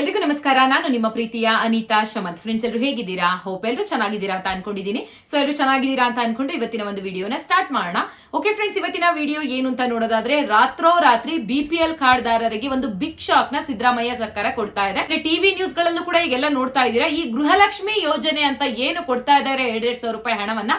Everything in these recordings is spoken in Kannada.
ಎಲ್ರಿಗೂ ನಮಸ್ಕಾರ. ನಾನು ನಿಮ್ಮ ಪ್ರೀತಿಯ ಅನಿತಾ ಶಮಂತ್ ಫ್ರೆಂಡ್ಸ್ ಎಲ್ಲರೂ ಹೇಗಿದ್ದೀರಾ? ಹೋಪ್ ಎಲ್ಲರೂ ಚೆನ್ನಾಗಿದ್ದೀರಾ ಅಂತ ಅನ್ಕೊಂಡಿದ್ದೀನಿ. ಸೊ ಎಲ್ಲರೂ ಚೆನ್ನಾಗಿದ್ದೀರಾ ಅಂತ ಅನ್ಕೊಂಡು ಇವತ್ತಿನ ಒಂದು ವಿಡಿಯೋನ ಸ್ಟಾರ್ಟ್ ಮಾಡೋಣ. ಓಕೆ ಫ್ರೆಂಡ್ಸ್ ಇವತ್ತಿನ ವಿಡಿಯೋ ಏನು ಅಂತ ನೋಡೋದಾದ್ರೆ ರಾತ್ರೋ ರಾತ್ರಿ ಬಿ ಪಿ ಎಲ್ ಕಾರ್ಡ್ದಾರರಿಗೆ ಒಂದು ಬಿಗ್ ಶಾಕ್ನ ಸಿದ್ದರಾಮಯ್ಯ ಸರ್ಕಾರ ಕೊಡ್ತಾ ಇದೆ. ಟಿವಿ ನ್ಯೂಸ್ ಗಳಲ್ಲೂ ಕೂಡ ಈಗೆಲ್ಲ ನೋಡ್ತಾ ಇದ್ದೀರಾ. ಈ ಗೃಹಲಕ್ಷ್ಮಿ ಯೋಜನೆ ಅಂತ ಏನು ಕೊಡ್ತಾ ಇದ್ದಾರೆ? ಎರಡೆರಡು ಸಾವಿರ ರೂಪಾಯಿ ಹಣವನ್ನ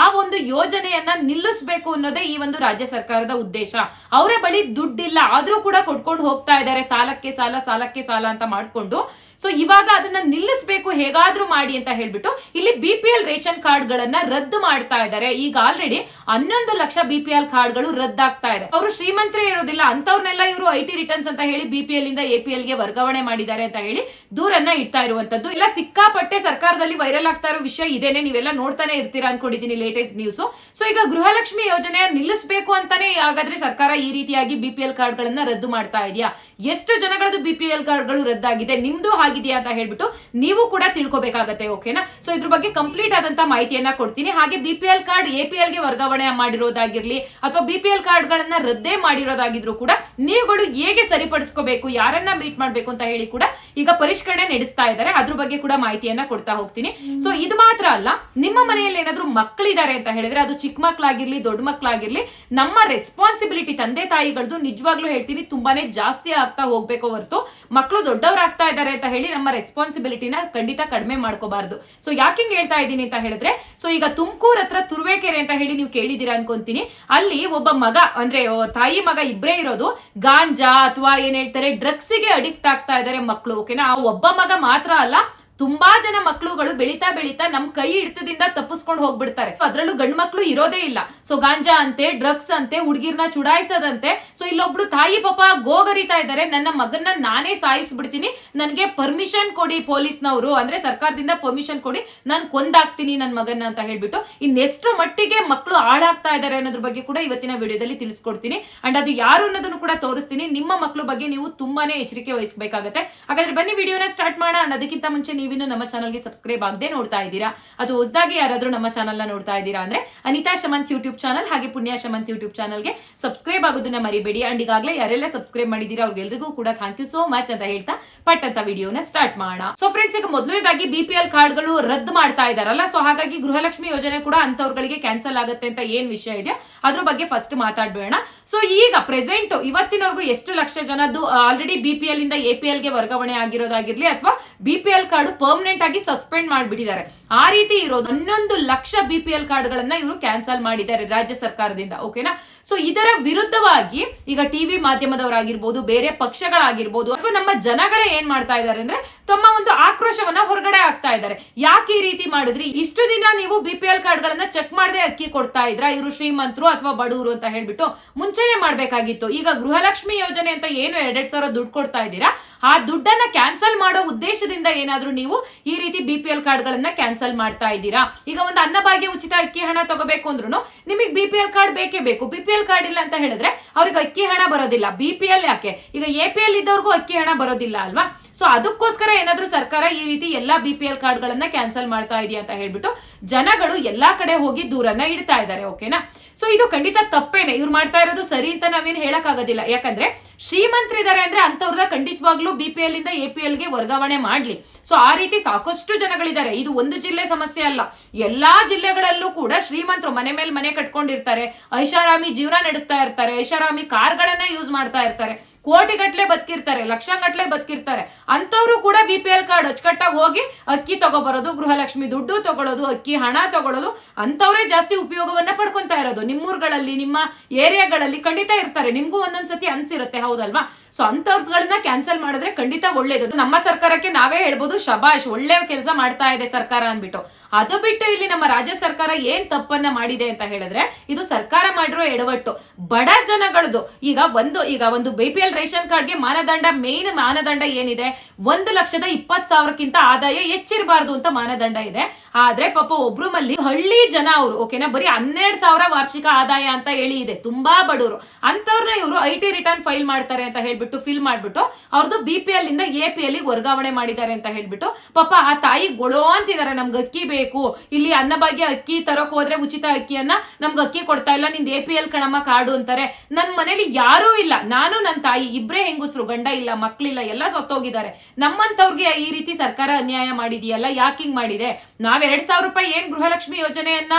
ಆ ಒಂದು ಯೋಜನೆಯನ್ನ ನಿಲ್ಲಿಸಬೇಕು ಅನ್ನೋದೇ ಈ ಒಂದು ರಾಜ್ಯ ಸರ್ಕಾರದ ಉದ್ದೇಶ. ಅವರ ಬಳಿ ದುಡ್ಡಿಲ್ಲ, ಆದ್ರೂ ಕೂಡ ಕೊಟ್ಕೊಂಡು ಹೋಗ್ತಾ ಇದ್ದಾರೆ, ಸಾಲಕ್ಕೆ ಸಾಲ ಸಾಲಕ್ಕೆ ಸಾಲ ಅಂತ ಮಾಡ್ಕೊಂಡು. ಸೊ ಇವಾಗ ಅದನ್ನ ನಿಲ್ಲಿಸಬೇಕು, ಹೇಗಾದ್ರೂ ಮಾಡಿ ಅಂತ ಹೇಳ್ಬಿಟ್ಟು ಇಲ್ಲಿ B P L ration card ಗಳನ್ನ ರದ್ದು ಮಾಡ್ತಾ ಇದ್ದಾರೆ. ಈಗ ಆಲ್ರೆಡಿ ಹನ್ನೊಂದು ಲಕ್ಷ ಬಿ ಪಿ ಎಲ್ ಕಾರ್ಡ್ಗಳು ರದ್ದಾಗ್ತಾ ಇದೆ. ಅವರು ಶ್ರೀಮಂತರೇ ಇರೋದಿಲ್ಲ ಅಂತವ್ರನ್ನೆಲ್ಲ ಇವರು ಐ ಟಿ ರಿಟರ್ನ್ಸ್ ಅಂತ ಹೇಳಿ ಬಿ ಪಿ ಎಲ್ ಇಂದ ಎ ಪಿ ಎಲ್ಗೆ ವರ್ಗಾವಣೆ ಮಾಡಿದ್ದಾರೆ ಅಂತ ಹೇಳಿ ದೂರನ್ನ ಇಡ್ತಾ ಇರುವಂತದ್ದು ಇಲ್ಲ, ಸಿಕ್ಕಾಪಟ್ಟೆ ಸರ್ಕಾರದಲ್ಲಿ ವೈರಲ್ ಆಗ್ತಾ ಇರೋ ವಿಷಯ ಇದೇನೆ, ನೀವೆಲ್ಲ ನೋಡ್ತಾನೆ ಇರ್ತೀರಾ ಅನ್ಕೊಂಡಿದ್ದೀನಿ ಲೇಟೆಸ್ಟ್ ನ್ಯೂಸ್ ಸೊ ಈಗ ಗೃಹಲಕ್ಷ್ಮಿ ಯೋಜನೆ ನಿಲ್ಲಿಸಬೇಕು ಅಂತಾನೆ ಹಾಗಾದ್ರೆ ಸರ್ಕಾರ ಈ ರೀತಿಯಾಗಿ ಬಿ ಪಿ ಎಲ್ ಕಾರ್ಡ್ ಗಳನ್ನ ರದ್ದು ಮಾಡ್ತಾ ಇದೆಯಾ? ಎಷ್ಟು ಜನಗಳದ್ದು ಬಿ ಪಿ ಕಾರ್ಡ್ಗಳು ರದ್ದಾಗಿದೆ? ನಿಮ್ದು ಆಗಿದೆಯಾ ಅಂತ ಹೇಳ್ಬಿಟ್ಟು ನೀವು ಕೂಡ ತಿಳ್ಕೊಬೇಕಾಗತ್ತೆ ಓಕೆನಾ ಸೊ ಇದ್ರ ಬಗ್ಗೆ ಕಂಪ್ಲೀಟ್ ಆದಂತ ಮಾಹಿತಿಯನ್ನ ಕೊಡ್ತೀನಿ. ಹಾಗೆ B P L card A P ಎಲ್ಗೆ ವರ್ಗಾವಣೆ ಮಾಡಿರೋದಾಗಿರ್ಲಿ ಅಥವಾ ಬಿ ಪಿ ಎಲ್ ಕಾರ್ಡ್ ಗಳನ್ನ ರದ್ದೇ ಮಾಡಿರೋದಾಗಿದ್ರು ಕೂಡ ನೀವುಗಳು ಹೇಗೆ ಸರಿಪಡಿಸ್ಕೋಬೇಕು, ಯಾರನ್ನ ಮೀಟ್ ಮಾಡ್ಬೇಕು ಅಂತ ಹೇಳಿ ಕೂಡ ಈಗ ಪರಿಷ್ಕರಣೆ ನಡೆಸ್ತಾ ಇದ್ದಾರೆ. ಅದ್ರ ಬಗ್ಗೆ ಕೂಡ ಮಾಹಿತಿಯನ್ನ ಕೊಡ್ತಾ ಹೋಗ್ತೀನಿ. ಸೊ ಇದು ಮಾತ್ರ ಅಲ್ಲ, ನಿಮ್ಮ ಮನೆಯಲ್ಲಿ ಏನಾದ್ರೂ ಮಕ್ಕಳಿದ್ದಾರೆ ಅಂತ ಹೇಳಿದ್ರೆ ಅದು ಚಿಕ್ಕ ಮಕ್ಕಳಾಗಿರ್ಲಿ ದೊಡ್ಡ ಮಕ್ಕಳಾಗಿರ್ಲಿ ನಮ್ಮ ರೆಸ್ಪಾನ್ಸಿಬಿಲಿಟಿ ತಂದೆ ತಾಯಿಗಳದ್ದು ನಿಜವಾಗ್ಲೂ ಹೇಳ್ತೀನಿ ತುಂಬಾನೇ ಜಾಸ್ತಿ ಆಗ್ತಾ ಹೋಗ್ಬೇಕು ಹೊರತು ಮಕ್ಕಳು ದೊಡ್ಡವರಾಗ್ತಾ ಇದ್ದಾರೆ ಅಂತ ಹೇಳಿ ನಮ್ಮ ರೆಸ್ಪಾನ್ಸಿಬಿಲಿಟಿನ ಖಂಡಿತ ಕಡಿಮೆ ಮಾಡ್ಕೋಬಾರ್ದು. ಸೊ ಯಾಕಿಂಗ್ ಹೇಳ್ತಾ ಇದ್ದೀನಿ ಅಂತ ಹೇಳಿದ್ರೆ ಸೊ ಈಗ ತುಮಕೂರ್ ಹತ್ರ ತುರುವೇಕೆರೆ ಅಂತ ಹೇಳಿ ನೀವು ಕೇಳಿದೀರಾ ಅನ್ಕೊಂತೀನಿ. ಅಲ್ಲಿ ಒಬ್ಬ ಮಗ, ಅಂದ್ರೆ ತಾಯಿ ಮಗ ಇಬ್ರೇ ಇರೋದು, ಗಾಂಜಾ ಅಥವಾ ಏನ್ ಹೇಳ್ತಾರೆ ಡ್ರಗ್ಸ್ಗೆ ಅಡಿಕ್ಟ್ ಆಗ್ತಾ ಇದ್ದಾರೆ ಮಕ್ಕಳು ಓಕೆನಾ? ಒಬ್ಬ ಮಗ ಮಾತ್ರ ಅಲ್ಲ ತುಂಬಾ ಜನ ಮಕ್ಕಳುಗಳು ಬೆಳೀತಾ ಬೆಳೀತಾ ನಮ್ ಕೈ ಹಿಡಿತದಿಂದ ತಪ್ಪಿಸ್ಕೊಂಡು ಹೋಗ್ಬಿಡ್ತಾರೆ. ಅದ್ರಲ್ಲೂ ಗಂಡ್ ಮಕ್ಳು ಇರೋದೇ ಇಲ್ಲ. ಸೊ ಗಾಂಜಾ ಅಂತೆ, ಡ್ರಗ್ಸ್ ಅಂತೆ, ಹುಡುಗಿರ್ನ ಚುಡಾಯಿಸೋದಂತೆ. ಸೊ ಇಲ್ಲೊಬ್ರು ತಾಯಿ ಪಾಪ ಗೋಗರಿತಾ ಇದ್ದಾರೆ. ನನ್ನ ಮಗನ್ನ ನಾನೇ ಸಾಯಿಸ್ಬಿಡ್ತೀನಿ. ನನ್ಗೆ ಪರ್ಮಿಷನ್ ಕೊಡಿ ಪೊಲೀಸ್ನವರು. ಅಂದ್ರೆ ಸರ್ಕಾರದಿಂದ ಪರ್ಮಿಷನ್ ಕೊಡಿ. ನಾನು ಕೊಂದಾಕ್ತೀನಿ ನನ್ನ ಮಗನ್ನ ಅಂತ ಹೇಳ್ಬಿಟ್ಟು ಇನ್ನೆಷ್ಟು ಮಟ್ಟಿಗೆ ಮಕ್ಕಳು ಹಾಳಾಗ್ತಾ ಇದ್ದಾರೆ ಅನ್ನೋದ್ರ ಬಗ್ಗೆ ಕೂಡ ಇವತ್ತಿನ ವಿಡಿಯೋದಲ್ಲಿ ತಿಳಿಸ್ಕೊಡ್ತೀನಿ. ಅಂಡ್ ಅದು ಯಾರು ಅನ್ನೋದನ್ನು ಕೂಡ ತೋರಿಸ್ತೀನಿ. ನಿಮ್ಮ ಮಕ್ಕಳ ಬಗ್ಗೆ ನೀವು ತುಂಬಾನೇ ಎಚ್ಚರಿಕೆ ವಹಿಸಬೇಕಾಗತ್ತೆ. ಹಾಗಾದ್ರೆ ಬನ್ನಿ ವಿಡಿಯೋನ ಸ್ಟಾರ್ಟ್ ಮಾಡೋಣ. ಅದಕ್ಕಿಂತ ಮುಂಚೆ ನೀವಿನ್ನು ನಮ್ಮ ಚಾನಲ್ಗೆ ಸಬ್ಸ್ಕ್ರೈಬ್ ಆಗದೆ ನೋಡ್ತಾ ಇದ್ದೀರಾ? ಅದು ಹೊಸದಾಗಿ ಯಾರಾದರೂ ನಮ್ಮ ಚಾನಲ್ನ ನೋಡ್ತಾ ಇದ್ದೀರಾ ಅಂದ್ರೆ ಅನಿತಾ ಶಮಂತ್ ಯೂಟ್ಯೂಬ್ ಚಾನಲ್ ಹಾಗೆ ಪುಣ್ಯ ಶಮಂತ್ ಯೂಟ್ಯೂಬ್ ಚಾನಲ್ಗೆ ಸಬ್ಸ್ಕ್ರೈಬ್ ಆಗೋದನ್ನ ಮರಿಬೇಡಿ. ಅಂಡ್ ಈಗಾಗಲೇ ಯಾರೆಲ್ಲ ಸಬ್ಸ್ಕ್ರೈಬ್ ಮಾಡಿದ್ದೀರಾ ಅವ್ರಿಗೆಲ್ರಿಗೂ ಕೂಡ ಥ್ಯಾಂಕ್ ಯು ಸೋ ಮಚ್ ಅಂತ ಹೇಳ್ತಾ ಪಟ್ ಅಂತ ವಿಡಿಯೋನ ಸ್ಟಾರ್ಟ್ ಮಾಡೋಣ. ಸೊ ಫ್ರೆಂಡ್ಸ್ ಈಗ ಮೊದಲನೇದಾಗಿ ಬಿ ಪಿ ಎಲ್ ಕಾರ್ಡ್ಗಳು ರದ್ದು ಮಾಡ್ತಾ ಇದಾರಲ್ಲ. ಸೊ ಹಾಗಾಗಿ ಗೃಹಲಕ್ಷ್ಮಿ ಯೋಜನೆ ಕೂಡ ಅಂತವ್ರಗಳಿಗೆ ಕ್ಯಾನ್ಸಲ್ ಆಗುತ್ತೆ ಅಂತ ಏನ್ ವಿಷಯ ಇದೆ? ಅದ್ರ ಬಗ್ಗೆ ಫಸ್ಟ್ ಮಾತಾಡ್ಬೇಡ ಸೊ ಈಗ ಪ್ರೆಸೆಂಟ್ ಇವತ್ತಿನವರೆಗೂ ಎಷ್ಟು ಲಕ್ಷ ಜನದ್ದು ಆಲ್ರೆಡಿ ಬಿ ಇಂದ ಎ ಗೆ ವರ್ಗಾವಣೆ ಆಗಿರೋದಾಗಿರ್ಲಿ ಅಥವಾ ಬಿ ಕಾರ್ಡ್ ಪರ್ಮನೆಂಟ್ ಆಗಿ ಸಸ್ಪೆಂಡ್ ಮಾಡಿಬಿಟ್ಟಿದ್ದಾರೆ. ಆ ರೀತಿ ಇರೋದು ಹನ್ನೊಂದು ಲಕ್ಷ ಬಿ ಪಿ ಎಲ್ ಕಾರ್ಡ್ ಗಳನ್ನ ಇವರು ಕ್ಯಾನ್ಸಲ್ ಮಾಡಿದ್ದಾರೆ ರಾಜ್ಯ ಸರ್ಕಾರದಿಂದ ಓಕೆನಾ ಸೊ ಇದರ ವಿರುದ್ಧವಾಗಿ ಈಗ ಟಿವಿ ಮಾಧ್ಯಮದವರಾಗಿರ್ಬೋದು, ಬೇರೆ ಪಕ್ಷಗಳಾಗಿರ್ಬೋದು, ಅಥವಾ ನಮ್ಮ ಜನಗಳೇ ಏನ್ ಮಾಡ್ತಾ ಇದ್ದಾರೆ ಅಂದ್ರೆ ತಮ್ಮ ಒಂದು ಆಕ್ರೋಶವನ್ನ ಹೊರಗಡೆ ಆಗ್ತಾ ಇದ್ದಾರೆ. ಯಾಕೆ ಈ ರೀತಿ ಮಾಡಿದ್ರಿ? ಇಷ್ಟು ದಿನ ನೀವು ಬಿ ಪಿ ಎಲ್ ಕಾರ್ಡ್ ಗಳನ್ನ ಚೆಕ್ ಮಾಡದೆ ಅಕ್ಕಿ ಕೊಡ್ತಾ ಇದ್ರ? ಇವರು ಶ್ರೀಮಂತರು ಅಥವಾ ಬಡವರು ಅಂತ ಹೇಳ್ಬಿಟ್ಟು ಮುಂಚೆನೆ ಮಾಡ್ಬೇಕಾಗಿತ್ತು. ಈಗ ಗೃಹಲಕ್ಷ್ಮಿ ಯೋಜನೆ ಅಂತ ಏನು ಎರಡ್ ಸಾವಿರ ದುಡ್ಡು ಕೊಡ್ತಾ ಇದ್ದೀರಾ? ಆ ದುಡ್ಡನ್ನ ಕ್ಯಾನ್ಸಲ್ ಮಾಡೋ ಉದ್ದೇಶದಿಂದ ಏನಾದ್ರೂ ನೀವು ಈ ರೀತಿ ಬಿ ಪಿ ಕಾರ್ಡ್ ಗಳನ್ನ ಕ್ಯಾನ್ಸಲ್ ಮಾಡ್ತಾ ಇದ್ದೀರಾ? ಈಗ ಒಂದು ಅನ್ನಭಾಗ್ಯ ಉಚಿತ ಅಕ್ಕಿ ಹಣ ತಗೋಬೇಕು ಅಂದ್ರೂ ನಿಮಗೆ ಬಿ ಕಾರ್ಡ್ ಬೇಕೇ ಬೇಕು. ಬಿ ಪಿ ಎಲ್ ಕಾರ್ಡ್ ಇಲ್ಲ ಅಂತ ಹೇಳಿದ್ರೆ ಅವ್ರಿಗೆ ಅಕ್ಕಿ ಹಣ ಬರೋದಿಲ್ಲ. ಬಿ ಯಾಕೆ? ಈಗ ಎ ಪಿ ಎಲ್ ಇದ್ದವ್ರಿಗೂ ಅಕ್ಕಿ ಹಣ ಬರೋದಿಲ್ಲ ಅಲ್ವಾ? ಸೊ ಅದಕ್ಕೋಸ್ಕರ ಏನಾದ್ರೂ ಸರ್ಕಾರ ಈ ರೀತಿ ಎಲ್ಲಾ ಬಿ ಪಿ ಎಲ್ ಕಾರ್ಡ್ ಗಳನ್ನ ಕ್ಯಾನ್ಸಲ್ ಮಾಡ್ತಾ ಇದೆಯಾ ಅಂತ ಹೇಳ್ಬಿಟ್ಟು ಜನಗಳು ಎಲ್ಲಾ ಕಡೆ ಹೋಗಿ ದೂರನ್ನ ಇಡ್ತಾ ಇದ್ದಾರೆ, ಓಕೆನಾ? ಸೊ ಇದು ಖಂಡಿತ ತಪ್ಪೇನೆ. ಇವ್ರು ಮಾಡ್ತಾ ಇರೋದು ಸರಿ ಅಂತ ನಾವೇನು ಹೇಳಕ್ ಆಗೋದಿಲ್ಲ ಯಾಕಂದ್ರೆ ಶ್ರೀಮಂತರಿದ್ದಾರೆ ಅಂದ್ರೆ ಅಂತವ್ರದ ಖಂಡಿತವಾಗ್ಲೂ ಬಿ ಪಿ ಎಲ್ ಇಂದ ಎ ಪಿ ಎಲ್ಗೆ ವರ್ಗಾವಣೆ ಮಾಡ್ಲಿ. ಸೊ ಆ ರೀತಿ ಸಾಕಷ್ಟು ಜನಗಳಿದ್ದಾರೆ. ಇದು ಒಂದು ಜಿಲ್ಲೆ ಸಮಸ್ಯೆ ಅಲ್ಲ. ಎಲ್ಲಾ ಜಿಲ್ಲೆಗಳಲ್ಲೂ ಕೂಡ ಶ್ರೀಮಂತರು ಮನೆ ಮೇಲೆ ಮನೆ ಕಟ್ಕೊಂಡಿರ್ತಾರೆ. ಐಷಾರಾಮಿ ಜೀವನ ನಡೆಸ್ತಾ ಇರ್ತಾರೆ. ಐಷಾರಾಮಿ ಕಾರ್ಗಳನ್ನ ಯೂಸ್ ಮಾಡ್ತಾ ಇರ್ತಾರೆ. ಕೋಟಿಗಟ್ಲೆ ಬದುಕಿರ್ತಾರೆ. ಲಕ್ಷಗಟ್ಲೆ ಬದುಕಿರ್ತಾರೆ. ಅಂತವರು ಕೂಡ ಬಿ ಪಿ ಎಲ್ ಕಾರ್ಡ್ ಅಚ್ಚುಕಟ್ಟಾಗಿ ಹೋಗಿ ಅಕ್ಕಿ ತಗೋಬರೋದು, ಗೃಹಲಕ್ಷ್ಮಿ ದುಡ್ಡು ತಗೊಳ್ಳೋದು ಅಕ್ಕಿ ಹಣ ತಗೊಳ್ಳೋದು ಅಂತವರೇ ಜಾಸ್ತಿ ಉಪಯೋಗವನ್ನ ಪಡ್ಕೊಂತಾ ಇರೋದು. ನಿಮ್ಮೂರ್ಗಳಲ್ಲಿ, ನಿಮ್ಮ ಏರಿಯಾಗಳಲ್ಲಿ ಖಂಡಿತ ಇರ್ತಾರೆ. ನಿಮ್ಗೂ ಒಂದೊಂದ್ಸತಿ ಅನ್ಸಿರುತ್ತೆ. ಹೌದಲ್ವಾ? ಸೊ ಅಂತವ್ರಗಳನ್ನ ಕ್ಯಾನ್ಸಲ್ ಮಾಡಿದ್ರೆ ಖಂಡಿತ ಒಳ್ಳೇದು. ನಮ್ಮ ಸರ್ಕಾರಕ್ಕೆ ನಾವೇ ಹೇಳ್ಬೋದು, ಶಬಾಷ್ ಒಳ್ಳೆ ಕೆಲಸ ಮಾಡ್ತಾ ಇದೆ ಸರ್ಕಾರ ಅನ್ಬಿಟ್ಟು ಅದು ಬಿಟ್ಟು ಇಲ್ಲಿ ನಮ್ಮ ರಾಜ್ಯ ಸರ್ಕಾರ ಏನ್ ತಪ್ಪನ್ನ ಮಾಡಿದೆ ಅಂತ ಹೇಳಿದ್ರೆ, ಇದು ಸರ್ಕಾರ ಮಾಡಿರೋ ಎಡವಟ್ಟು. ಬಡ ಜನಗಳದು. ಈಗ ಒಂದು ಈಗ ಒಂದು ಬಿ ಪಿ ಎಲ್ ರೇಷನ್ ಕಾರ್ಡ್ಗೆ ಮಾನದಂಡ ಮೇನ್ ಮಾನದಂಡ ಏನಿದೆ? ಒಂದು ಲಕ್ಷದ ಇಪ್ಪತ್ ಸಾವಿರಕ್ಕಿಂತ ಆದಾಯ ಹೆಚ್ಚಿರಬಾರದು ಅಂತ ಮಾನದಂಡ ಇದೆ. ಆದ್ರೆ ಪಾಪ ಒಬ್ರು ಮಲ್ಲಿ ಹಳ್ಳಿ ಜನ ಅವರು, ಓಕೆನಾ? ಬರೀ ಹನ್ನೆರಡು ಸಾವಿರ ವಾರ್ಷಿಕ ಆದಾಯ ಅಂತ ಹೇಳಿ ಇದೆ. ತುಂಬಾ ಬಡವರು. ಅಂತವ್ರನ್ನ ಇವರು ಐ ಟಿ ರಿಟರ್ನ್ ಫೈಲ್ ಮಾಡ್ತಾರೆ ಅಂತ ಹೇಳ್ಬಿಟ್ಟು ಫಿಲ್ ಮಾಡ್ಬಿಟ್ಟು ಅವ್ರದ್ದು ಬಿ ಪಿ ಎಲ್ ಇಂದ ಎ ಪಿ ಎಲ್ ವರ್ಗಾವಣೆ ಮಾಡಿದ್ದಾರೆ ಅಂತ ಹೇಳ್ಬಿಟ್ಟು, ಪಾಪ ಆ ತಾಯಿ ಗೊಳೋ ಅಂತಿದ್ದಾರೆ ನಮ್ಗೆ ಅಕ್ಕಿ ಬೇಕು ಇಲ್ಲಿ ಅನ್ನಭಾಗ್ಯ ಅಕ್ಕಿ ತರೋಕ್ ಹೋದ್ರೆ ಉಚಿತ ಅಕ್ಕಿಯನ್ನ ನಮ್ಗೆ ಅಕ್ಕಿ ಕೊಡ್ತಾ ಇಲ್ಲ. ನಿಂದ ಎ ಪಿ ಎಲ್ ಕಣಮ್ಮ ಕಾರ್ಡು ಅಂತಾರೆ. ನನ್ ಮನೇಲಿ ಯಾರೂ ಇಲ್ಲ. ನಾನು ನನ್ನ ತಾಯಿ, ಇಬ್ರೇ ಹೆಂಗಸರು, ಗಂಡ ಇಲ್ಲ, ಮಕ್ಳಿಲ್ಲ, ಎಲ್ಲ ಸತ್ತೋಗಿದ್ದಾರೆ. ನಮ್ಮಂತವ್ರಿಗೆ ಈ ರೀತಿ ಸರ್ಕಾರ ಅನ್ಯಾಯ ಮಾಡಿದೆಯಲ್ಲ? ಯಾಕೆ ಹಿಂಗ್ ಮಾಡಿದೆ? ನಾವ್ ಎರಡ್ ಸಾವಿರ ರೂಪಾಯಿ ಏನ್ ಗೃಹಲಕ್ಷ್ಮಿ ಯೋಜನೆಯನ್ನ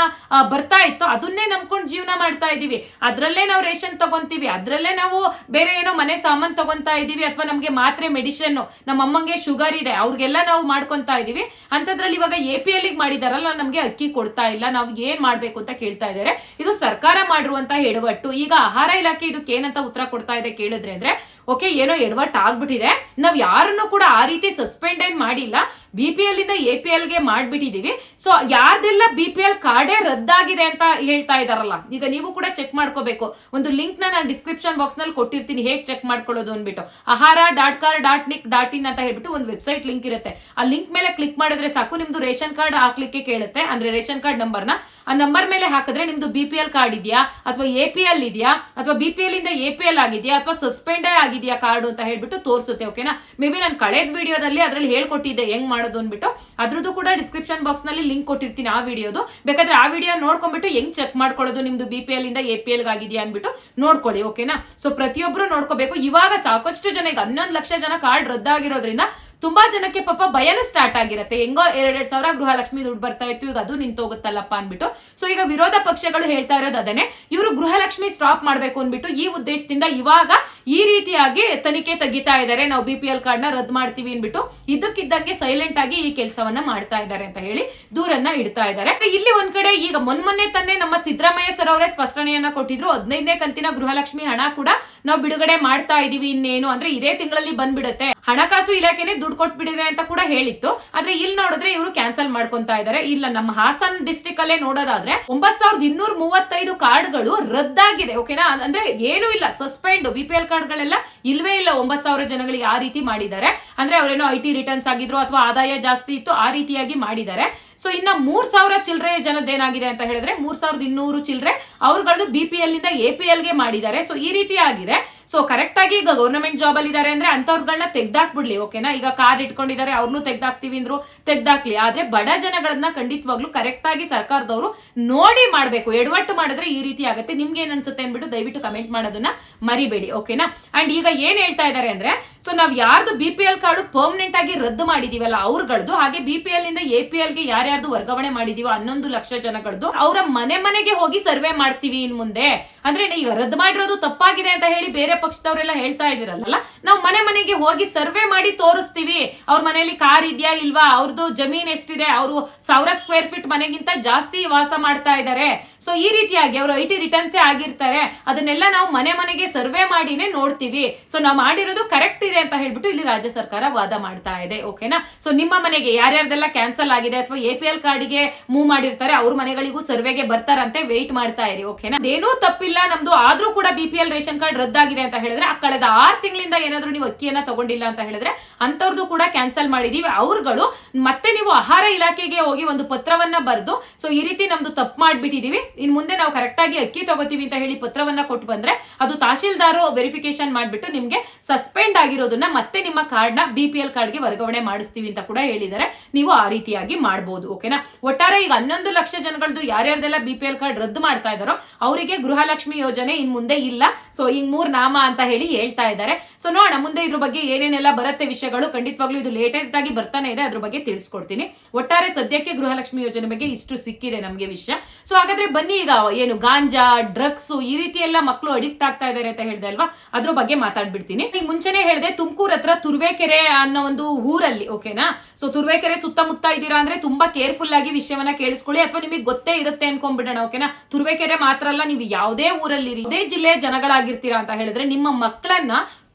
ಬರ್ತಾ ಇತ್ತು ಅದನ್ನೇ ನಂಬ್ಕೊಂಡು ಜೀವನ ಮಾಡ್ತಾ ಇದೀವಿ. ಅದ್ರಲ್ಲೇ ನಾವು ರೇಷನ್ ತಗೊಂತೀವಿ. ಅದ್ರಲ್ಲೇ ನಾವು ಬೇರೆ ಏನೋ ಮನೆ ಸಾಮಾನ್ ತಗೊಂತಾ ಇದೀವಿ ಅಥವಾ ನಮ್ಗೆ ಮಾತ್ರೆ ಮೆಡಿಸಿನ್ ನಮ್ಮ ಅಮ್ಮಂಗೆ ಶುಗರ್ ಇದೆ. ಅವ್ರಿಗೆಲ್ಲ ನಾವು ಮಾಡ್ಕೊಂತಾ ಇದೀವಿ. ಅಂತದ್ರಲ್ಲಿ ಇವಾಗ ಎ ಪಿ ಎಲ್ ಮಾಡಿದಾರಲ್ಲ, ನಮ್ಗೆ ಅಕ್ಕಿ ಕೊಡ್ತಾ ಇಲ್ಲ, ನಾವು ಏನ್ ಮಾಡ್ಬೇಕು ಅಂತ ಕೇಳ್ತಾ ಇದ್ದಾರೆ ಇದು ಸರ್ಕಾರ ಮಾಡಿರುವಂತ ಎಡವಟ್ಟು. ಈಗ ಆಹಾರ ಇಲಾಖೆ ಇದಕ್ಕೆ ಏನಂತ ಉತ್ತರ ಕೊಡ್ತಾ ಇದೆ ಕೇಳಿದ್ರೆ ಅಂದ್ರೆ, ಓಕೆ, ಏನೋ ಎಡವಟ್ಟು ಆಗ್ಬಿಟ್ಟಿದೆ ನಾವ್ ಯಾರನ್ನು ಕೂಡ ಆ ರೀತಿ ಸಸ್ಪೆಂಡ್ ಏನ್ ಮಾಡಿಲ್ಲ. ಬಿ ಪಿ ಎಲ್ ಇಂದ ಎ ಪಿ ಎಲ್ಗೆ ಮಾಡ್ಬಿಟ್ಟಿದೀವಿ. ಸೊ ಯಾರ್ದೆಲ್ಲ ಬಿ ಪಿ ಎಲ್ ಕಾರ್ಡೇ ರದ್ದಾಗಿದೆ ಅಂತ ಹೇಳ್ತಾ ಇದಾರಲ್ಲ, ಈಗ ನೀವು ಕೂಡ ಚೆಕ್ ಮಾಡ್ಕೋಬೇಕು. ಒಂದು ಲಿಂಕ್ ನಾನು ಡಿಸ್ಕ್ರಿಪ್ಷನ್ ಬಾಕ್ಸ್ನಲ್ಲಿ ಕೊಟ್ಟಿರ್ತೀನಿ, ಹೇಗೆ ಚೆಕ್ ಮಾಡ್ಕೊಳ್ಳೋದು ಅಂದ್ಬಿಟ್ಟು. Ahara dot kar dot nic dot in ಅಂತ ಹೇಳ್ಬಿಟ್ಟು ಒಂದು ವೆಬ್ಸೈಟ್ ಲಿಂಕ್ ಇರುತ್ತೆ. ಆ ಲಿಂಕ್ ಮೇಲೆ ಕ್ಲಿಕ್ ಮಾಡಿದ್ರೆ ಸಾಕು, ನಿಮ್ದು ರೇಷನ್ ಕಾರ್ಡ್ ಹಾಕ್ಲಿಕ್ಕೆ ಕೇಳುತ್ತೆ. ಅಂದ್ರೆ ರೇಷನ್ ಕಾರ್ಡ್ ನಂಬರ್ನ, ಆ ನಂಬರ್ ಮೇಲೆ ಹಾಕಿದ್ರೆ ನಿಮ್ದು ಬಿ ಪಿ ಎಲ್ ಕಾರ್ಡ್ ಇದೆಯಾ, ಅಥವಾ ಎ ಪಿ ಎಲ್ ಇದೆಯಾ, ಅಥವಾ ಬಿ ಪಿ ಎಲ್ ಇಂದ ಎ ಪಿ ಎಲ್ ಆಗಿದೆಯಾ, ಅಥವಾ ಸಸ್ಪೆಂಡೇ ಆಗಿದೆಯಾ ಕಾರ್ಡ್ ಅಂತ ಹೇಳ್ಬಿಟ್ಟು ತೋರಿಸುತ್ತೆ ಓಕೆನಾ ಮೇ ಬಿ ನಾನು ಕಳೆದ ವಿಡಿಯೋದಲ್ಲಿ ಅದ್ರಲ್ಲಿ ಹೇಳ್ಕೊಟ್ಟಿದ್ದೆ, ಹೆಂಗ್ ಮಾಡೋದು ಅಂದ್ಬಿಟ್ಟು ಅದ್ರದ್ದು ಕೂಡ ಡಿಸ್ಕ್ರಿಪ್ಷನ್ ಬಾಕ್ಸ್ನಲ್ಲಿ ಲಿಂಕ್ ಕೊಟ್ಟಿರ್ತೀನಿ ಆ ವಿಡಿಯೋದು ಬೇಕಾದ್ರೆ ಆ ವಿಡಿಯೋ ನೋಡ್ಕೊಂಡ್ಬಿಟ್ಟು ಹೆಂಗ್ ಚೆಕ್ ಮಾಡ್ಕೊಳ್ಳೋದು? ನಿಮ್ದು ಬಿ ಪಿ ಎಲ್ ಇಂದ ಎ ಪಿ ಎಲ್ ಆಗಿದೆಯಾ ಅಂದ್ಬಿಟ್ಟು ನೋಡ್ಕೊಳ್ಳಿ ಓಕೆನಾ ಸೊ ಪ್ರತಿಯೊಬ್ರು ನೋಡ್ಕೋಬೇಕು. ಇವಾಗ ಸಾಕಷ್ಟು ಜನ, ಈಗ ಹನ್ನೊಂದು ಲಕ್ಷ ಜನ ಕಾರ್ಡ್ ರದ್ದಾಗಿರೋದ್ರಿಂದ ತುಂಬಾ ಜನಕ್ಕೆ ಪಾಪ ಭಯನೂ ಸ್ಟಾರ್ಟ್ ಆಗಿರುತ್ತೆ. ಹೆಂಗೋ ಎರಡೆರಡು ಸಾವಿರ ಗೃಹಲಕ್ಷ್ಮಿ ದುಡ್ಡು ಬರ್ತಾ ಇತ್ತು, ಈಗ ಅದು ನಿಂತೋಗುತ್ತಲ್ಲಪ್ಪ ಅನ್ಬಿಟ್ಟು ಸೊ ಈಗ ವಿರೋಧ ಪಕ್ಷಗಳು ಹೇಳ್ತಾ ಇರೋದು ಅದನ್ನೇ. ಇವರು ಗೃಹಲಕ್ಷ್ಮಿ ಸ್ಟಾಪ್ ಮಾಡ್ಬೇಕು ಅನ್ಬಿಟ್ಟು ಈ ಉದ್ದೇಶದಿಂದ ಇವಾಗ ಈ ರೀತಿಯಾಗಿ ತನಿಖೆ ತೆಗಿತಾ ಇದ್ದಾರೆ. ನಾವು ಬಿ ಪಿ ಎಲ್ ಕಾರ್ಡ್ನ ರದ್ದು ಮಾಡ್ತೀವಿ ಅನ್ಬಿಟ್ಟು ಇದಕ್ಕಿದ್ದಂಗೆ ಸೈಲೆಂಟ್ ಆಗಿ ಈ ಕೆಲಸವನ್ನ ಮಾಡ್ತಾ ಇದ್ದಾರೆ ಅಂತ ಹೇಳಿ ದೂರನ್ನ ಇಡ್ತಾ ಇದ್ದಾರೆ. ಇಲ್ಲಿ ಒಂದ್ ಕಡೆ ಈಗ ಮೊನ್ಮೊನ್ನೆ ತಾನೇ ನಮ್ಮ ಸಿದ್ದರಾಮಯ್ಯ ಸರ್ ಅವರೇ ಸ್ಪಷ್ಟನೆಯನ್ನ ಕೊಟ್ಟಿದ್ರು. ಹದಿನೈದನೇ ಕಂತಿನ ಗೃಹಲಕ್ಷ್ಮಿ ಹಣ ಕೂಡ ನಾವು ಬಿಡುಗಡೆ ಮಾಡ್ತಾ ಇದೀವಿ ಇನ್ನೇನು ಅಂದ್ರೆ ಇದೇ ತಿಂಗಳಲ್ಲಿ ಬಂದ್ಬಿಡುತ್ತೆ. ಹಣಕಾಸು ಇಲಾಖೆನೆ ದುಡ್ಡು ಕೊಟ್ಬಿಡಿದೆ ಅಂತ ಕೂಡ ಹೇಳಿತ್ತು. ಆದ್ರೆ ಇಲ್ಲಿ ನೋಡಿದ್ರೆ ಇವರು ಕ್ಯಾನ್ಸಲ್ ಮಾಡ್ಕೊಂತಾ ಇದ್ದಾರೆ ಇಲ್ಲ, ನಮ್ಮ ಹಾಸನ್ ಡಿಸ್ಟಿಕ್ ಅಲ್ಲೇ ನೋಡೋದಾದ್ರೆ ಒಂಬತ್ ಸಾವಿರದ ಇನ್ನೂರ ಮೂವತ್ತೈದು ಕಾರ್ಡ್ಗಳು ರದ್ದಾಗಿದೆ, ಓಕೆನಾ? ಅಂದ್ರೆ ಏನು ಇಲ್ಲ ಸಸ್ಪೆಂಡ್ ಬಿ ಪಿ ಎಲ್ ಕಾರ್ಡ್ಗಳೆಲ್ಲ ಇಲ್ವೇ ಇಲ್ಲ ಒಂಬತ್ ಸಾವಿರ ಜನಗಳಿಗೆ ಆ ರೀತಿ ಮಾಡಿದ್ದಾರೆ. ಅಂದ್ರೆ ಅವರೇನೋ ಐ ಟಿ ರಿಟರ್ನ್ಸ್ ಆಗಿದ್ರು ಅಥವಾ ಆದಾಯ ಜಾಸ್ತಿ ಇತ್ತು ಆ ರೀತಿಯಾಗಿ ಮಾಡಿದ್ದಾರೆ. ಸೊ ಇನ್ನ ಮೂರ್ ಸಾವಿರ ಚಿಲ್ಲರೆ ಜನದ್ದೇನಾಗಿದೆ ಅಂತ ಹೇಳಿದ್ರೆ ಮೂರ್ ಸಾವಿರದ ಇನ್ನೂರು ಚಿಲ್ಲರೆ ಅವ್ರಗಳದ್ದು ಬಿ ಇಂದ ಎ ಪಿ ಮಾಡಿದ್ದಾರೆ. ಸೊ ಈ ರೀತಿ ಆಗಿದೆ. ಸೊ ಕರೆಕ್ಟ್ ಆಗಿ ಈಗ ಗೌರ್ಮೆಂಟ್ ಜಾಬ್ ಅಲ್ಲಿ ಇದಾರೆ ಅಂದ್ರೆ ಅಂತವ್ರಗಳನ್ನ ತೆಗ್ದಾಕ್ಬಿಡ್ಲಿ ಓಕೆನಾ ಈಗ ಕಾರ್ ಇಟ್ಕೊಂಡಿದ್ದಾರೆ ಅವ್ರನ್ನೂ ತೆಗ್ದಾಕ್ತಿವಿ ಅಂದ್ರು, ತೆಗ್ದಾಕ್ಲಿ. ಆದ್ರೆ ಬಡ ಜನಗಳನ್ನ ಖಂಡಿತವಾಗ್ಲೂ ಕರೆಕ್ಟ್ ಆಗಿ ಸರ್ಕಾರದವರು ನೋಡಿ ಮಾಡ್ಬೇಕು. ಎಡವಟ್ಟು ಮಾಡಿದ್ರೆ ಈ ರೀತಿ ಆಗುತ್ತೆ. ನಿಮ್ಗೆ ಏನ್ ಅನ್ಸುತ್ತೆ ಅಂದ್ಬಿಟ್ಟು ದಯವಿಟ್ಟು ಕಮೆಂಟ್ ಮಾಡೋದನ್ನ ಮರಿಬೇಡಿ ಓಕೆನಾ ಅಂಡ್ ಈಗ ಏನ್ ಹೇಳ್ತಾ ಇದ್ದಾರೆ ಅಂದ್ರೆ ಸೊ ನಾವ್ ಯಾರ್ದು B P L card permanent ಆಗಿ ರದ್ದು ಮಾಡಿದೀವಲ್ಲ ಅವ್ರಗಳದ್ದು ಹಾಗೆ ಬಿ ಪಿ ಎಲ್ ಇಂದ ಎ ಪಿ ಎಲ್ಗೆ ಯಾರ್ಯಾರ್ದು ವರ್ಗಾವಣೆ ಮಾಡಿದೀವೋ ಹನ್ನೊಂದು ಲಕ್ಷ ಜನಗಳದ್ದು ಅವರ ಮನೆ ಮನೆಗೆ ಹೋಗಿ ಸರ್ವೆ ಮಾಡ್ತೀವಿ ಇನ್ ಮುಂದೆ. ಅಂದ್ರೆ ಈಗ ರದ್ದು ಮಾಡಿರೋದು ತಪ್ಪಾಗಿದೆ ಅಂತ ಹೇಳಿ ಬೇರೆ ಪಕ್ಷದವರೆಲ್ಲ ಹೇಳ್ತಾ ಇದೀರಲ್ಲ ನಾವು ಮನೆ ಮನೆಗೆ ಹೋಗಿ ಸರ್ವೆ ಮಾಡಿ ತೋರಿಸ್ತೀವಿ. ಅವ್ರ ಮನೆಯಲ್ಲಿ ಕಾರ್ ಇದೆಯಾ ಇಲ್ವಾ? ಅವ್ರದ್ದು ಜಮೀನ್ ಎಷ್ಟಿದೆ? ಅವರು ಸಾವಿರ ಸ್ಕ್ವೇರ್ ಫೀಟ್ ಮನೆಗಿಂತ ಜಾಸ್ತಿ ವಾಸ ಮಾಡ್ತಾ ಇದ್ದಾರೆ ಸೊ ಈ ರೀತಿಯಾಗಿ ಅವರು ಐ ಟಿ ರಿಟರ್ನ್ಸೇ ಆಗಿರ್ತಾರೆ. ಅದನ್ನೆಲ್ಲ ನಾವು ಮನೆ ಮನೆಗೆ ಸರ್ವೆ ಮಾಡಿನೇ ನೋಡ್ತೀವಿ. ಸೊ ನಾವು ಮಾಡಿರೋದು ಕರೆಕ್ಟ್ ಇದೆ ಅಂತ ಹೇಳ್ಬಿಟ್ಟು ಇಲ್ಲಿ ರಾಜ್ಯ ಸರ್ಕಾರ ವಾದ ಮಾಡ್ತಾ ಇದೆ. ಓಕೆನಾ ಸೊ ನಿಮ್ಮ ಮನೆಗೆ ಯಾರ್ಯಾರ್ದೆಲ್ಲ ಕ್ಯಾನ್ಸಲ್ ಆಗಿದೆ ಅಥವಾ ಎ ಪಿ ಎಲ್ ಕಾರ್ಡಿಗೆ ಮೂವ್ ಮಾಡಿರ್ತಾರೆ, ಅವ್ರ ಮನೆಗಳಿಗೂ ಸರ್ವೆಗೆ ಬರ್ತಾರಂತೆ ವೆಯ್ಟ್ ಮಾಡ್ತಾ ಇರಿ. ಓಕೆನಾ ಏನೂ ತಪ್ಪಿಲ್ಲ. ನಮ್ದು ಆದ್ರೂ ಕೂಡ B P L ration card ರದ್ದಾಗಿದೆ ಅಂತ ಹೇಳಿದ್ರೆ, ಆ ಕಳೆದ ಆರು ತಿಂಗಳಿಂದ ಏನಾದ್ರೂ ನೀವು ಅಕ್ಕಿಯನ್ನ ತಗೊಂಡಿಲ್ಲ ಅಂತ ಹೇಳಿದ್ರೆ ಅಂತವ್ರದ್ದು ಕೂಡ ಕ್ಯಾನ್ಸಲ್ ಮಾಡಿದೀವಿ. ಅವ್ರುಗಳು ಮತ್ತೆ ನೀವು ಆಹಾರ ಇಲಾಖೆಗೆ ಹೋಗಿ ಒಂದು ಪತ್ರವನ್ನ ಬರೆದು ಸೊ ಈ ರೀತಿ ನಮ್ದು ತಪ್ಪು ಮಾಡ್ಬಿಟ್ಟಿದೀವಿ. ಇನ್ ಮುಂದೆ ನಾವು ಕರೆಕ್ಟ್ ಆಗಿ ಅಕ್ಕಿ ತಗೋತೀವಿ ಅಂತ ಹೇಳಿ ಪತ್ರವನ್ನ ಕೊಟ್ಟು ಬಂದ್ರೆ ಅದು ತಹಶೀಲ್ದಾರು ವೆರಿಫಿಕೇಶನ್ ಮಾಡ್ಬಿಟ್ಟು ನಿಮ್ಗೆ ಸಸ್ಪೆಂಡ್ ಆಗಿರೋದನ್ನ ಮತ್ತೆ ನಿಮ್ಮ ಕಾರ್ಡ್ನ ಬಿ ಪಿ ಎಲ್ ಕಾರ್ಡ್ಗೆ ವರ್ಗಾವಣೆ ಮಾಡಿಸ್ತೀವಿ ಅಂತ ಕೂಡ ಹೇಳಿದ್ದಾರೆ. ನೀವು ಆ ರೀತಿಯಾಗಿ ಮಾಡಬಹುದು ಓಕೆನಾ ಒಟ್ಟಾರೆ ಈಗ ಹನ್ನೊಂದು ಲಕ್ಷ ಜನಗಳದ್ದು ಯಾರ್ಯಾರ್ದೆಲ್ಲ ಬಿ ಪಿ ಎಲ್ ಕಾರ್ಡ್ ರದ್ದು ಮಾಡ್ತಾ ಇದಾರೋ ಅವರಿಗೆ ಗೃಹಲಕ್ಷ್ಮಿ ಯೋಜನೆ ಇನ್ ಮುಂದೆ ಇಲ್ಲ. ಸೊ ಹಿಂಗ್ ಮೂರ್ ನಾಮ ಅಂತ ಹೇಳಿ ಹೇಳ್ತಾ ಇದ್ದಾರೆ. ಸೊ ನೋಡ ಮುಂದೆ ಇದ್ರ ಬಗ್ಗೆ ಏನೇನೆಲ್ಲ ಬರುತ್ತೆ ವಿಷಯಗಳು. ಖಂಡಿತವಾಗ್ಲೂ ಇದು ಲೇಟೆಸ್ಟ್ ಆಗಿ ಬರ್ತಾನೆ ಇದೆ, ಅದ್ರ ಬಗ್ಗೆ ತಿಳಿಸ್ಕೊಡ್ತೀನಿ. ಒಟ್ಟಾರೆ ಸದ್ಯಕ್ಕೆ ಗೃಹಲಕ್ಷ್ಮಿ ಯೋಜನೆ ಬಗ್ಗೆ ಇಷ್ಟು ಸಿಕ್ಕಿದೆ ನಮಗೆ ವಿಷಯ. ಸೊ ಹಾಗಾದ್ರೆ ಬನ್ನಿ, ಈಗ ಏನು ಗಾಂಜಾ, ಡ್ರಗ್ಸ್ ಈ ರೀತಿ ಎಲ್ಲ ಮಕ್ಕಳು ಅಡಿಕ್ಟ್ ಆಗ್ತಾ ಇದಾರೆ ಅಂತ ಹೇಳಿದೆ ಅಲ್ವಾ? ಅದ್ರ ಬಗ್ಗೆ ಮಾತಾಡ್ಬಿಡ್ತೀನಿ. ಈಗ ಮುಂಚೆನೆ ಹೇಳಿದೆ, ತುಮಕೂರ್ ಹತ್ರ ತುರ್ವೇಕೆರೆ ಅನ್ನೋ ಒಂದು ಊರಲ್ಲಿ, ಓಕೆನಾ? ಸೊ ತುರ್ವೇಕೆರೆ ಸುತ್ತಮುತ್ತ ಇದ್ದೀರಾ ಅಂದ್ರೆ ತುಂಬಾ ಕೇರ್ಫುಲ್ ಆಗಿ ವಿಷಯವನ್ನ ಕೇಳಿಸ್ಕೊಳ್ಳಿ. ಅಥವಾ ನಿಮಗೆ ಗೊತ್ತೇ ಇರುತ್ತೆ ಅನ್ಕೊಂಡ್ಬಿಡೋಣ, ಓಕೆನಾ? ತುರ್ವೇಕೆರೆ ಮಾತ್ರ ಅಲ್ಲ, ನೀವು ಯಾವುದೇ ಊರಲ್ಲಿ ಇದೇ ಜಿಲ್ಲೆಯ ಜನಗಳಾಗಿರ್ತೀರಾ ಅಂತ ಹೇಳಿದ್ರೆ ನಿಮ್ಮ ಮಕ್ಕಳನ್ನ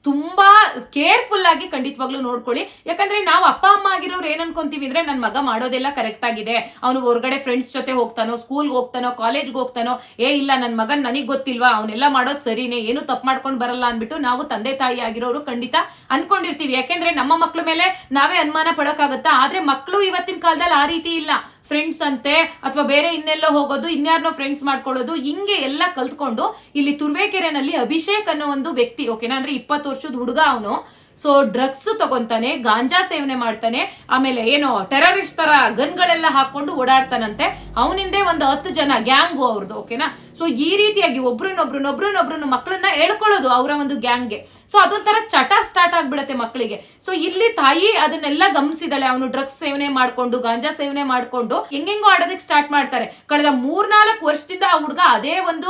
ತುಂಬಾ ಕೇರ್ಫುಲ್ ಆಗಿ ಖಂಡಿತವಾಗ್ಲೂ ನೋಡ್ಕೊಳ್ಳಿ. ಯಾಕಂದ್ರೆ ನಾವು ಅಪ್ಪ, ಅಮ್ಮ ಆಗಿರೋರು ಏನ್ ಅನ್ಕೊಂತೀವಿ ಅಂದ್ರೆ ನನ್ ಮಗ ಮಾಡೋದೆಲ್ಲ ಕರೆಕ್ಟ್ ಆಗಿದೆ. ಅವನು ಹೊರಗಡೆ ಫ್ರೆಂಡ್ಸ್ ಜೊತೆ ಹೋಗ್ತಾನೋ ಸ್ಕೂಲ್ಗೆ ಹೋಗ್ತಾನೋ ಕಾಲೇಜ್ಗೆ ಹೋಗ್ತಾನೋ, ಏ ಇಲ್ಲ, ನನ್ ಮಗನ್ ನನಗ್ ಗೊತ್ತಿಲ್ವಾ, ಅವನೆಲ್ಲ ಮಾಡೋದು ಸರಿನೇ, ಏನು ತಪ್ಪು ಮಾಡ್ಕೊಂಡು ಬರಲ್ಲ ಅನ್ಬಿಟ್ಟು ನಾವು ತಂದೆ ತಾಯಿ ಆಗಿರೋರು ಖಂಡಿತ ಅನ್ಕೊಂಡಿರ್ತೀವಿ. ಯಾಕೆಂದ್ರೆ ನಮ್ಮ ಮಕ್ಳ ಮೇಲೆ ನಾವೇ ಅನುಮಾನ ಪಡೋಕ್ಕಾಗತ್ತಾ? ಆದ್ರೆ ಮಕ್ಕಳು ಇವತ್ತಿನ ಕಾಲದಲ್ಲಿ ಆ ರೀತಿ ಇಲ್ಲ. ಫ್ರೆಂಡ್ಸ್ ಅಂತೆ ಅಥವಾ ಬೇರೆ ಇನ್ನೆಲ್ಲೋ ಹೋಗೋದು ಇನ್ಯಾರನ್ನೋ ಫ್ರೆಂಡ್ಸ್ ಮಾಡ್ಕೊಳ್ಳೋದು, ಹಿಂಗೆ ಎಲ್ಲ ಕಲ್ತ್ಕೊಂಡು ಇಲ್ಲಿ ತುರ್ವೇಕೆರೆನಲ್ಲಿ ಅಭಿಷೇಕ್ ಅನ್ನೋ ಒಂದು ವ್ಯಕ್ತಿ ಓಕೆನಾ ಅಂದ್ರೆ ಇಪ್ಪತ್ತು ವರ್ಷದ ಹುಡುಗ ಅವನು. ಸೊ ಡ್ರಗ್ಸ್ ತಗೊಂತಾನೆ, ಗಾಂಜಾ ಸೇವನೆ ಮಾಡ್ತಾನೆ, ಆಮೇಲೆ ಏನೋ ಟೆರರಿಸ್ಟ್ ತರ ಗನ್ಗಳೆಲ್ಲ ಹಾಕೊಂಡು ಓಡಾಡ್ತಾನಂತೆ. ಅವನಿಂದೇ ಒಂದು ಹತ್ತು ಜನ ಗ್ಯಾಂಗು ಅವ್ರದ್ದು ಓಕೆನಾ ಸೊ ಈ ರೀತಿಯಾಗಿ ಒಬ್ರನ್ನೊಬ್ರನ್ನೊಬ್ರನ್ನೊಬ್ರನ್ನ ಮಕ್ಕಳನ್ನ ಹೇಳ್ಕೊಳ್ಳೋದು ಅವರ ಒಂದು ಗ್ಯಾಂಗ್ಗೆ. ಸೊ ಅದೊಂಥರ ಚಟ ಸ್ಟಾರ್ಟ್ ಆಗ್ಬಿಡತ್ತೆ ಮಕ್ಕಳಿಗೆ. ಸೊ ಇಲ್ಲಿ ತಾಯಿ ಅದನ್ನೆಲ್ಲ ಗಮನಿಸಿದಾಳೆ. ಅವನು ಡ್ರಗ್ಸ್ ಸೇವನೆ ಮಾಡ್ಕೊಂಡು, ಗಾಂಜಾ ಸೇವನೆ ಮಾಡ್ಕೊಂಡು ಹೆಂಗೆಂಗೋ ಆಡೋದಕ್ಕೆ ಸ್ಟಾರ್ಟ್ ಮಾಡ್ತಾರೆ. ಕಳೆದ ಮೂರ್ನಾಲ್ಕು ವರ್ಷದಿಂದ ಆ ಹುಡುಗ ಅದೇ ಒಂದು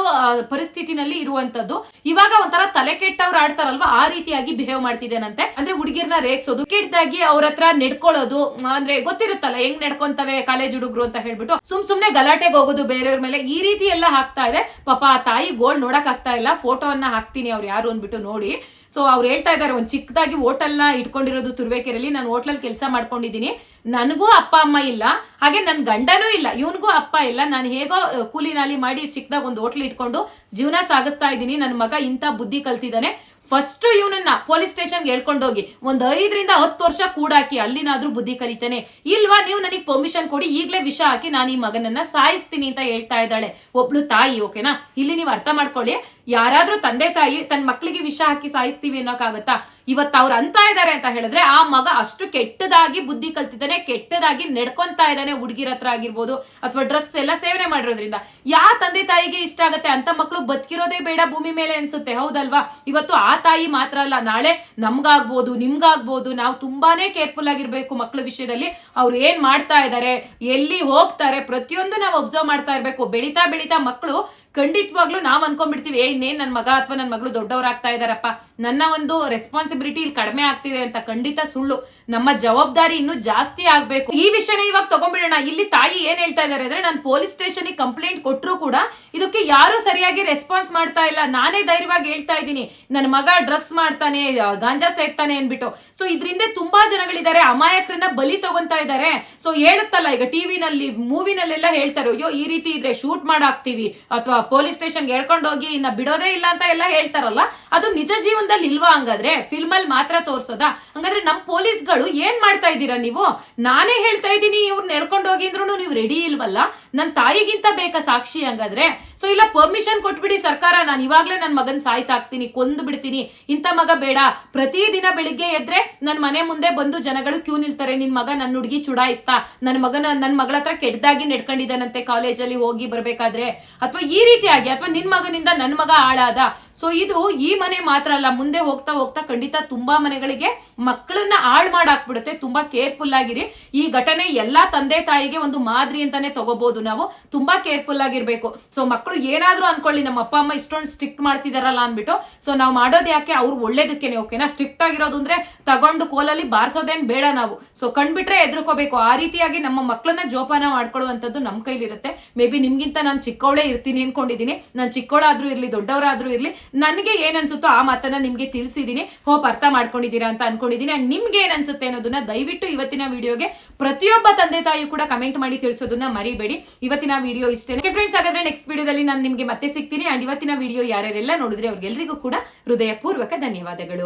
ಪರಿಸ್ಥಿತಿನಲ್ಲಿ ಇರುವಂತದ್ದು ಇವಾಗ ಒಂಥರ ತಲೆ ಕೆಟ್ಟವ್ರು ಆಡ್ತಾರಲ್ವಾ? ಆ ರೀತಿಯಾಗಿ ಬಿಹೇವ್ ಮಾಡ್ತಿದ್ದೇನಂತೆ. ಅಂದ್ರೆ ಹುಡುಗಿರ್ನ ರೇಗ್ಸೋದು. ಕೆಟ್ಟದಾಗಿ ಅವ್ರ ಹತ್ರ ನೆಡ್ಕೊಳ್ಳೋದು. ಅಂದ್ರೆ ಗೊತ್ತಿರುತ್ತಲ್ಲ, ಹೆಂಗ್ ನಡ್ಕೊಂತವೆ ಕಾಲೇಜ್ ಹುಡುಗರು ಅಂತ ಹೇಳ್ಬಿಟ್ಟು. ಸುಮ್ ಸುಮ್ನೆ ಗಲಾಟೆಗೆ ಹೋಗೋದು ಬೇರೆಯವ್ರ ಮೇಲೆ. ಈ ರೀತಿ ಎಲ್ಲ ಹಾಕ್ತಾ ಇದೆ ಪಾಪ ಆ ತಾಯಿ ಗೋಲ್ಡ್ ನೋಡಕ್ ಆಗ್ತಾ ಇಲ್ಲ ಫೋಟೋವನ್ನ ಹಾಕ್ತೀನಿ ಅವ್ರು ಯಾರು ಅಂದ್ಬಿಟ್ಟು ನೋಡಿ. ಸೊ ಅವ್ರು ಹೇಳ್ತಾ ಇದ್ದಾರೆ ಒಂದು ಚಿಕ್ಕದಾಗಿ ಹೋಟೆಲ್ನ ಇಟ್ಕೊಂಡಿರೋದು ತುರುವೇಕೆರೆಯಲ್ಲಿ ನಾನು ಹೋಟ್ಲಲ್ಲಿ ಕೆಲಸ ಮಾಡ್ಕೊಂಡಿದ್ದೀನಿ. ನನಗೂ ಅಪ್ಪ, ಅಮ್ಮ ಇಲ್ಲ, ಹಾಗೆ ನನ್ನ ಗಂಡನೂ ಇಲ್ಲ, ಇವನಿಗೂ ಅಪ್ಪ ಇಲ್ಲ. ನಾನು ಹೇಗೋ ಕೂಲಿನಾಲಿ ಕೂಲಿ ನಾಲಿ ಮಾಡಿ ಚಿಕ್ಕದಾಗ ಒಂದು ಹೋಟ್ಲ್ ಇಟ್ಕೊಂಡು ಜೀವನ ಸಾಗಿಸ್ತಾ ಇದ್ದೀನಿ. ನನ್ನ ಮಗ ಇಂಥ ಬುದ್ಧಿ ಕಲ್ತಿದ್ದಾನೆ. ಫಸ್ಟ್ ಇವನನ್ನ ಪೊಲೀಸ್ ಸ್ಟೇಷನ್ಗೆ ಹೇಳ್ಕೊಂಡೋಗಿ ಒಂದ್ ಐದರಿಂದ ಹತ್ತು ವರ್ಷ ಕೂಡಾಕಿ ಅಲ್ಲಿನಾದ್ರೂ ಬುದ್ಧಿ ಕಲಿತಾನೆ. ಇಲ್ವಾ ನೀವು ನನಗೆ ಪರ್ಮಿಷನ್ ಕೊಡಿ, ಈಗಲೇ ವಿಷ ಹಾಕಿ ನಾನು ಈ ಮಗನನ್ನ ಸಾಯಿಸ್ತೀನಿ ಅಂತ ಹೇಳ್ತಾ ಇದ್ದಾಳೆ. ಒಬ್ಳು ತಾಯಿ ಓಕೆನಾ ಇಲ್ಲಿ ನೀವು ಅರ್ಥ ಮಾಡ್ಕೊಳ್ಳಿ, ಯಾರಾದ್ರೂ ತಂದೆ ತಾಯಿ ತನ್ನ ಮಕ್ಕಳಿಗೆ ವಿಷ ಹಾಕಿ ಸಾಯಿಸ್ತೀವಿ ಅನ್ನೋಕ್ಕಾಗತ್ತಾ ಇವತ್ತು ಅವ್ರು ಅಂತ ಇದ್ದಾರೆ ಅಂತ ಹೇಳಿದ್ರೆ ಆ ಮಗ ಅಷ್ಟು ಕೆಟ್ಟದಾಗಿ ಬುದ್ಧಿ ಕಲ್ತಿದ್ದಾನೆ, ಕೆಟ್ಟದಾಗಿ ನಡ್ಕೊಂತಾ ಇದ್ದಾನೆ ಹುಡುಗಿರ ಹತ್ರ ಆಗಿರ್ಬೋದು ಅಥವಾ ಡ್ರಗ್ಸ್ ಎಲ್ಲ ಸೇವನೆ ಮಾಡಿರೋದ್ರಿಂದ. ಯಾ ತಂದೆ ತಾಯಿಗೆ ಇಷ್ಟ ಆಗುತ್ತೆ? ಅಂತ ಮಕ್ಕಳು ಬದುಕಿರೋದೇ ಬೇಡ ಭೂಮಿ ಮೇಲೆ ಅನ್ಸುತ್ತೆ, ಹೌದಲ್ವಾ? ಇವತ್ತು ಆ ತಾಯಿ ಮಾತ್ರ ಅಲ್ಲ, ನಾಳೆ ನಮ್ಗಾಗ್ಬೋದು, ನಿಮ್ಗಾಗ್ಬೋದು, ನಾವು ತುಂಬಾನೇ ಕೇರ್ಫುಲ್ ಆಗಿರ್ಬೇಕು ಮಕ್ಕಳ ವಿಷಯದಲ್ಲಿ. ಅವ್ರು ಏನ್ ಮಾಡ್ತಾ ಇದ್ದಾರೆ ಎಲ್ಲಿ ಹೋಗ್ತಾರೆ? ಪ್ರತಿಯೊಂದು ನಾವು ಅಬ್ಸರ್ವ್ ಮಾಡ್ತಾ ಇರ್ಬೇಕು. ಬೆಳೀತಾ ಬೆಳೀತಾ ಮಕ್ಕಳು ಖಂಡಿತವಾಗ್ಲೂ ನಾವು ಅನ್ಕೊಂಡ್ಬಿಡ್ತೀವಿ, ಏ, ಇನ್ನೇನ್ ನನ್ನ ಮಗ ಅಥವಾ ನನ್ನ ಮಗಳು ದೊಡ್ಡವರಾಗ್ತಾ ಇದಾರಪ್ಪ, ನನ್ನ ಒಂದು ರೆಸ್ಪಾನ್ಸಿಬಿಲಿಟಿ ಇಲ್ಲಿ ಕಡಿಮೆ ಆಗ್ತಿದೆ ಅಂತ ಖಂಡಿತ ಸುಳ್ಳು. ನಮ್ಮ ಜವಾಬ್ದಾರಿ ಇನ್ನೂ ಜಾಸ್ತಿ ಆಗ್ಬೇಕು. ಈ ವಿಷಯನ ಇವಾಗ ತಗೊಂಡ್ಬಿಡೋಣ. ಇಲ್ಲಿ ತಾಯಿ ಏನ್ ಹೇಳ್ತಾ ಇದಾರೆ ಅಂದ್ರೆ, ನಾನು ಪೊಲೀಸ್ ಸ್ಟೇಷನ್ ಕಂಪ್ಲೇಂಟ್ ಕೊಟ್ಟರು ಕೂಡ ಇದಕ್ಕೆ ಯಾರು ಸರಿಯಾಗಿ ರೆಸ್ಪಾನ್ಸ್ ಮಾಡ್ತಾ ಇಲ್ಲ. ನಾನೇ ಧೈರ್ಯವಾಗಿ ಹೇಳ್ತಾ ಇದ್ದೀನಿ. ನನ್ನ ಮಗ ಡ್ರಗ್ಸ್ ಮಾಡ್ತಾನೆ ಗಾಂಜಾ ಸೇರ್ತಾನೆ ಅನ್ಬಿಟ್ಟು ಸೊ ಇದರಿಂದ ತುಂಬಾ ಜನಗಳಿದ್ದಾರೆ, ಅಮಾಯಕರನ್ನ ಬಲಿ ತಗೊಂತಾ ಇದ್ದಾರೆ. ಸೊ ಹೇಳುತ್ತಲ್ಲ, ಈಗ ಟಿವಿನಲ್ಲಿ, ಮೂವಿನಲ್ಲೆಲ್ಲ ಹೇಳ್ತಾರೆ, ಅಯ್ಯೋ, ಈ ರೀತಿ ಇದ್ರೆ ಶೂಟ್ ಮಾಡಾಕ್ತಿವಿ. ಅಥವಾ ಪೊಲೀಸ್ ಸ್ಟೇಷನ್ಗೆ ಹೇಳ್ಕೊಂಡು ಹೋಗಿ, ಇನ್ನ ಬಿಡೋದೇ ಇಲ್ಲ ಅಂತ ಎಲ್ಲ ಹೇಳ್ತಾರಲ್ಲ, ಅದು ನಿಜ ಜೀವನದಲ್ಲಿ ಇಲ್ವಾ ಹಂಗಾದ್ರೆ? ಫಿಲ್ಮ್ ಅಲ್ಲಿ ಮಾತ್ರ ತೋರ್ಸೋದಾ? ಹಂಗಾದ್ರೆ ನಮ್ ಪೊಲೀಸ್ಗಳು ಏನ್ ಮಾಡ್ತಾ ಇದ್ದೀರಾ ನೀವು? ನಾನೇ ಹೇಳ್ತಾ ಇದ್ದೀನಿ ಇವ್ರನ್ನ ಎಳ್ಕೊಂಡು ಹೋಗಿ ಅಂದ್ರೂ ನೀವು ರೆಡಿ ಇಲ್ವಲ್ಲ? ನನ್ ತಾಯಿಗಿಂತ ಬೇಕಾ ಸಾಕ್ಷಿ ಹಂಗಾದ್ರೆ? ಸೊ ಇಲ್ಲ ಪರ್ಮಿಷನ್ ಕೊಟ್ಬಿಡಿ ಸರ್ಕಾರ, ನಾನು ಇವಾಗ್ಲೇ ನನ್ ಮಗನ್ ಸಾಯಿಸಾಕ್ತೀನಿ ಕೊಂದು ಬಿಡ್ತೀನಿ. ಇಂಥ ಮಗ ಬೇಡ. ಪ್ರತಿದಿನ ಬೆಳಿಗ್ಗೆ ಎದ್ರೆ ನನ್ ಮನೆ ಮುಂದೆ ಬಂದು ಜನಗಳು ಕ್ಯೂ ನಿಲ್ತಾರೆ, ನಿನ್ ಮಗ ನನ್ನ ಹುಡುಗಿ ಚುಡಾಯಿಸ್ತಾ. ನನ್ ಮಗನ, ನನ್ ಮಗಳ ಹತ್ರ ಕೆಟ್ಟದಾಗಿ ನಡ್ಕೊಂಡಿದ್ದಾನಂತೆ ಕಾಲೇಜಲ್ಲಿ ಹೋಗಿ ಬರ್ಬೇಕಾದ್ರೆ. ಅಥವಾ ಈ ರೀತಿಯಾಗಿ ಅಥವಾ ನಿನ್ ಮಗನಿಂದ ನನ್ ಮಗ ಹಾಳಾದ ಸೊ ಇದು ಈ ಮನೆ ಮಾತ್ರ ಅಲ್ಲ, ಮುಂದೆ ಹೋಗ್ತಾ ಹೋಗ್ತಾ ಖಂಡಿತ ತುಂಬಾ ಮನೆಗಳಿಗೆ ಮಕ್ಕಳನ್ನ ಹಾಳು ಮಾಡಾಕ್ಬಿಡುತ್ತೆ. ತುಂಬಾ ಕೇರ್ಫುಲ್ ಆಗಿರಿ. ಈ ಘಟನೆ ಎಲ್ಲಾ ತಂದೆ ತಾಯಿಗೆ ಒಂದು ಮಾದರಿ ಅಂತಾನೆ ತಗೋಬಹುದು ನಾವು. ತುಂಬಾ ಕೇರ್ಫುಲ್ ಆಗಿರ್ಬೇಕು. ಸೊ ಮಕ್ಕಳು ಏನಾದ್ರೂ ಅನ್ಕೊಳ್ಳಿ, ನಮ್ಮ ಅಪ್ಪ, ಅಮ್ಮ ಇಷ್ಟೊಂದು ಸ್ಟ್ರಿಕ್ಟ್ ಮಾಡ್ತಿದಾರಲ್ಲ ಅನ್ಬಿಟ್ಟು ಸೊ ನಾವು ಮಾಡೋದು ಯಾಕೆ? ಅವ್ರು ಒಳ್ಳೇದಕ್ಕೇನೆ ಓಕೆನಾ ಸ್ಟ್ರಿಕ್ಟ್ ಆಗಿರೋದು ಅಂದ್ರೆ ತಗೊಂಡು ಕೋಲಲ್ಲಿ ಬಾರಿಸೋದೇನ್ ಬೇಡ ನಾವು. ಸೊ ಕಂಡ್ಬಿಟ್ರೆ ಎದುರ್ಕೋಬೇಕು ಆ ರೀತಿಯಾಗಿ ನಮ್ಮ ಮಕ್ಕಳನ್ನ ಜೋಪಾನ ಮಾಡ್ಕೊಳ್ಳುವಂಥದ್ದು ನಮ್ಮ ಕೈಲಿರುತ್ತೆ. ಮೇ ಬಿ ನಿಮ್ಗಿಂತ ನಾನು ಚಿಕ್ಕವಳೇ ಇರ್ತೀನಿ ಅನ್ಕೊಂಡಿದ್ದೀನಿ ನಾನು ಚಿಕ್ಕವಳಾದ್ರೂ ಇರ್ಲಿ, ದೊಡ್ಡವರಾದ್ರೂ ಇರ್ಲಿ. ನನಗೆ ಏನ್ ಅನ್ಸುತ್ತೋ ಆ ಮಾತನ್ನ ನಿಮ್ಗೆ ತಿಳಿಸಿದೀನಿ. ಹೋಪ್ ಅರ್ಥ ಮಾಡ್ಕೊಂಡಿದ್ದೀರಾ ಅಂತ ಅನ್ಕೊಂಡಿದ್ದೀನಿ ಅಂಡ್ ನಿಮ್ಗೆ ಏನ್ ಅನ್ಸುತ್ತೆ ಅನ್ನೋದನ್ನ ದಯವಿಟ್ಟು ಇವತ್ತಿನ ವಿಡಿಯೋಗೆ ಪ್ರತಿಯೊಬ್ಬ ತಂದೆ ತಾಯಿ ಕೂಡ ಕಮೆಂಟ್ ಮಾಡಿ ತಿಳಿಸೋದನ್ನ ಮರಿಬೇಡಿ. ಇವತ್ತಿನ ವಿಡಿಯೋ ಇಷ್ಟೇ ಫ್ರೆಂಡ್ಸ್ ಹಾಗಾದ್ರೆ ನೆಕ್ಸ್ಟ್ ವಿಡಿಯೋದಲ್ಲಿ ನಾನು ನಿಮ್ಗೆ ಮತ್ತೆ ಸಿಗ್ತೀನಿ. ಅಂಡ್ ಇವತ್ತಿನ ವಿಡಿಯೋ ಯಾರ್ಯಾರೆಲ್ಲ ನೋಡಿದ್ರೆ ಅವ್ರಿಗೆಲ್ರಿಗೂ ಕೂಡ ಹೃದಯಪೂರ್ವಕ ಧನ್ಯವಾದಗಳು.